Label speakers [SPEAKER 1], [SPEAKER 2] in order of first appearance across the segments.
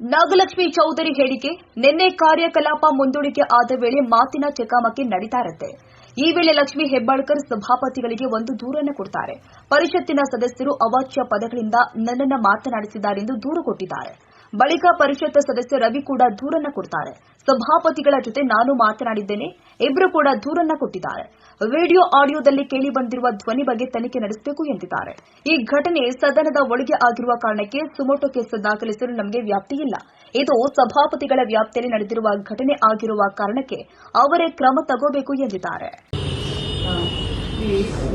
[SPEAKER 1] ನಾಗಲಕ್ಷ್ಮಿ ಚೌಧರಿ ಹೇಳಿಕೆ, ನಿನ್ನೆ ಕಾರ್ಯಕಲಾಪ ಮುಂದೂಡಿಕೆ ಆದ ವೇಳೆ ಮಾತಿನ ಚಕಾಮಕಿ ನಡೀತಾ ಇರುತ್ತೆ. ಈ ವೇಳೆ ಲಕ್ಷ್ಮಿ ಹೆಬ್ಬಾಳ್ಕರ್ ಸಭಾಪತಿಗಳಿಗೆ ಒಂದು ದೂರನ್ನು ಕೊಡ್ತಾರೆ. ಪರಿಷತ್ತಿನ ಸದಸ್ಯರು ಅವಾಚ್ಯ ಪದಗಳಿಂದ ನನ್ನನ್ನ ಮಾತನಾಡಿಸಿದ್ದಾರೆಂದು ದೂರು ಕೊಟ್ಟಿದ್ದಾರೆ ಬಳಿಕ ಪರಿಷತ್ ಸದಸ್ಯ ರವಿ ಕೂಡ ದೂರನ್ನ ಕೊಡ್ತಾರೆ. ಸಭಾಪತಿಗಳ ಜೊತೆ ನಾನು ಮಾತನಾಡಿದ್ದೇನೆ ಇಬ್ಬರು ಕೂಡ ದೂರನ್ನ ಕೊಟ್ಟಿದ್ದಾರೆ. ವಿಡಿಯೋ ಆಡಿಯೋದಲ್ಲಿ ಕೇಳಿ ಬಂದಿರುವ ಧ್ವನಿ ಬಗ್ಗೆ ತನಿಖೆ ನಡೆಸಬೇಕು ಎಂದಿದ್ದಾರೆ. ಈ ಘಟನೆ ಸದನದ ಒಳಗೆ ಆಗಿರುವ ಕಾರಣಕ್ಕೆ ಸುಮೋಟೋ ಕೇಸ್ ದಾಖಲಿಸಲು ನಮಗೆ ವ್ಯಾಪ್ತಿಯಿಲ್ಲ ಇದು ಸಭಾಪತಿಗಳ ವ್ಯಾಪ್ತಿಯಲ್ಲಿ ನಡೆದಿರುವ ಘಟನೆ ಆಗಿರುವ ಕಾರಣಕ್ಕೆ ಅವರೇ ಕ್ರಮ ತಗೋಬೇಕು ಎಂದಿದ್ದಾರೆ.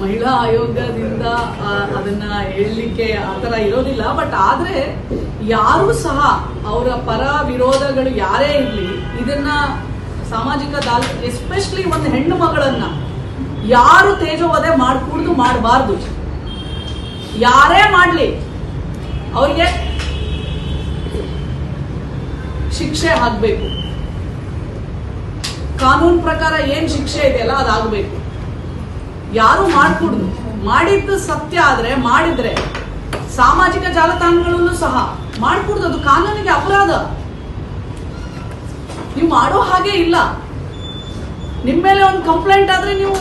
[SPEAKER 2] ಮಹಿಳಾ ಆಯೋಗದಿಂದ ಅದನ್ನ ಹೇಳಲಿಕ್ಕೆ ಆ ತರ ಇರೋದಿಲ್ಲ. ಬಟ್ ಆದ್ರೆ ಯಾರು ಸಹ ಅವರ ಪರ ವಿರೋಧಗಳು ಯಾರೇ ಇರಲಿ, ಇದನ್ನ ಸಾಮಾಜಿಕ ದಾಲ್ ಎಸ್ಪೆಷಲಿ ಒಂದು ಹೆಣ್ಣು ಮಗಳನ್ನ ಯಾರು ತೇಜೋವಧೆ ಮಾಡ್ಕೂಡ್ದು ಮಾಡಬಾರ್ದು. ಯಾರೇ ಮಾಡ್ಲಿ, ಅವ್ರಿಗೆ ಶಿಕ್ಷೆ ಆಗ್ಬೇಕು. ಕಾನೂನು ಪ್ರಕಾರ ಏನ್ ಶಿಕ್ಷೆ ಇದೆಯಲ್ಲ ಅದಾಗಬೇಕು. ಯಾರು ಮಾಡ್ಕೂಡ್ದು. ಮಾಡಿದ್ದು ಸತ್ಯ ಆದ್ರೆ ಮಾಡಿದ್ರೆ ಸಾಮಾಜಿಕ ಜಾಲತಾಣಗಳನ್ನು ಸಹ ಮಾಡ್ಕೂಡ್ದು ಅದು ಕಾನೂನಿಗೆ ಅಪರಾಧ. ನೀವು ಮಾಡೋ ಹಾಗೆ ಇಲ್ಲ. ನಿಮ್ಮ ಮೇಲೆ ಒಂದು ಕಂಪ್ಲೇಂಟ್ ಆದ್ರೆ ನೀವು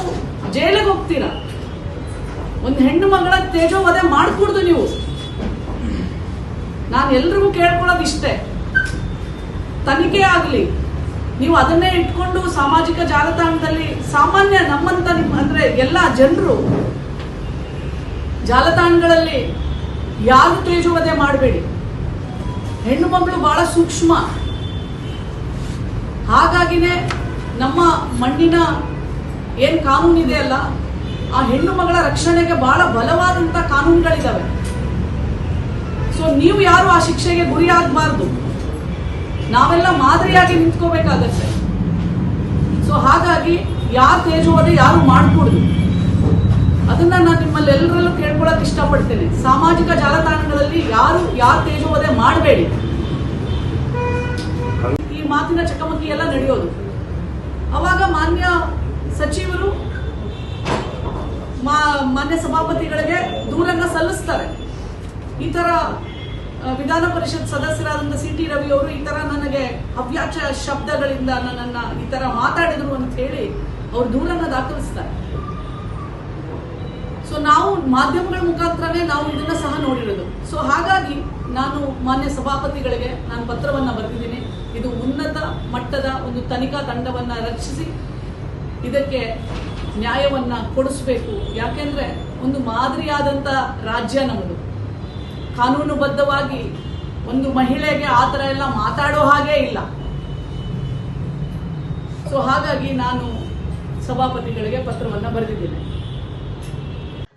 [SPEAKER 2] ಜೈಲಿಗೆ ಹೋಗ್ತೀರಾ. ಒಂದು ಹೆಣ್ಣು ಮಗಳ ತೇಜೋವಧೆ ಮಾಡ್ಕೂಡ್ದು ನೀವು. ನಾನು ಎಲ್ರಿಗೂ ಕೇಳ್ಕೊಳ್ಳೋದು ಇಷ್ಟೇ. ತನಿಖೆ ಆಗಲಿ ನೀವು ಅದನ್ನೇ ಇಟ್ಕೊಂಡು ಸಾಮಾಜಿಕ ಜಾಲತಾಣದಲ್ಲಿ ಸಾಮಾನ್ಯ ನಮ್ಮಂತ ನಿಮ್ಮ ಅಂದ್ರೆ ಎಲ್ಲ ಜನರು ಜಾಲತಾಣಗಳಲ್ಲಿ ಯಾರು ತೇಜುವುದೇ ಮಾಡಬೇಡಿ. ಹೆಣ್ಣು ಮಗಳು ಬಹಳ ಸೂಕ್ಷ್ಮ. ಹಾಗಾಗಿನೇ ನಮ್ಮ ಮಣ್ಣಿನ ಏನ್ ಕಾನೂನು ಇದೆ ಅಲ್ಲ, ಆ ಹೆಣ್ಣು ಮಗಳ ರಕ್ಷಣೆಗೆ ಬಹಳ ಬಲವಾದಂತ ಕಾನೂನುಗಳಿದ್ದಾವೆ ಸೊ ನೀವು ಯಾರು ಆ ಶಿಕ್ಷೆಗೆ ಗುರಿಯಾಗಬಾರ್ದು? ನಾವೆಲ್ಲ ಮಾದರಿಯಾಗಿ ನಿಂತ್ಕೋಬೇಕಾಗತ್ತೆ. ಸೊ ಹಾಗಾಗಿ ಯಾರು ತೇಜುವದೆ ಯಾರು ಮಾಡ್ಕೊಡುದು? ಅದನ್ನ ನಾನು ನಿಮ್ಮಲ್ಲಿ ಎಲ್ಲರಲ್ಲೂ ಕೇಳ್ಕೊಳಕ್ ಇಷ್ಟಪಡ್ತೇನೆ. ಸಾಮಾಜಿಕ ಜಾಲತಾಣಗಳಲ್ಲಿ ಯಾರು ಯಾರು ತೇಜುವದೆ ಮಾಡಬೇಡಿ. ಈ ಮಾತಿನ ಚಕಮಕಿ ಎಲ್ಲ ನಡೆಯೋದು. ಅವಾಗ ಮಾನ್ಯ ಸಚಿವರು ಮಾನ್ಯ ಸಭಾಪತಿಗಳಿಗೆ ದೂರನ್ನ ಸಲ್ಲಿಸ್ತಾರೆ. ಈ ತರ ವಿಧಾನ ಪರಿಷತ್ ಸದಸ್ಯರಾದಂತ ಸಿ ಟಿ ರವಿ ಅವರು ಈ ತರ ನನಗೆ ಹವ್ಯಾಚ ಶಬ್ದಗಳಿಂದ ನನ್ನನ್ನ ಈ ತರ ಮಾತಾಡಿದ್ರು ಅಂತ ಹೇಳಿ ಅವ್ರು ದೂರನ್ನ ದಾಖಲಿಸ್ತಾರೆ. ಸೊ ನಾವು ಮಾಧ್ಯಮಗಳ ಮುಖಾಂತರನೇ ನಾವು ಇದನ್ನ ಸಹ ನೋಡಿರೋದು. ಸೊ ಹಾಗಾಗಿ ನಾನು ಮಾನ್ಯ ಸಭಾಪತಿಗಳಿಗೆ ನಾನು ಪತ್ರವನ್ನ ಬರೆದಿದ್ದೀನಿ. ಇದು ಉನ್ನತ ಮಟ್ಟದ ಒಂದು ತನಿಖಾ ತಂಡವನ್ನ ರಚಿಸಿ ಇದಕ್ಕೆ ನ್ಯಾಯವನ್ನ ಕೊಡಿಸ್ಬೇಕು. ಯಾಕೆಂದ್ರೆ ಒಂದು ಮಾದರಿಯಾದಂತ ರಾಜ್ಯ ನಮ್ಮದು. ಕಾನೂನುಬದ್ಧವಾಗಿ ಒಂದು ಮಹಿಳೆಗೆ ಆ ಥರ ಎಲ್ಲ ಮಾತಾಡೋ ಹಾಗೆ ಇಲ್ಲ. ಸೊ ಹಾಗಾಗಿ ನಾನು ಸಭಾಪತಿಗಳಿಗೆ ಪತ್ರವನ್ನು ಬರೆದಿದ್ದೇನೆ.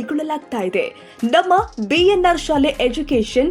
[SPEAKER 1] ಕೈಗೊಳ್ಳಲಾಗ್ತಾ ಇದೆ. ನಮ್ಮ ಬಿಎನ್ಆರ್ ಶಾಲೆ ಎಜುಕೇಶನ್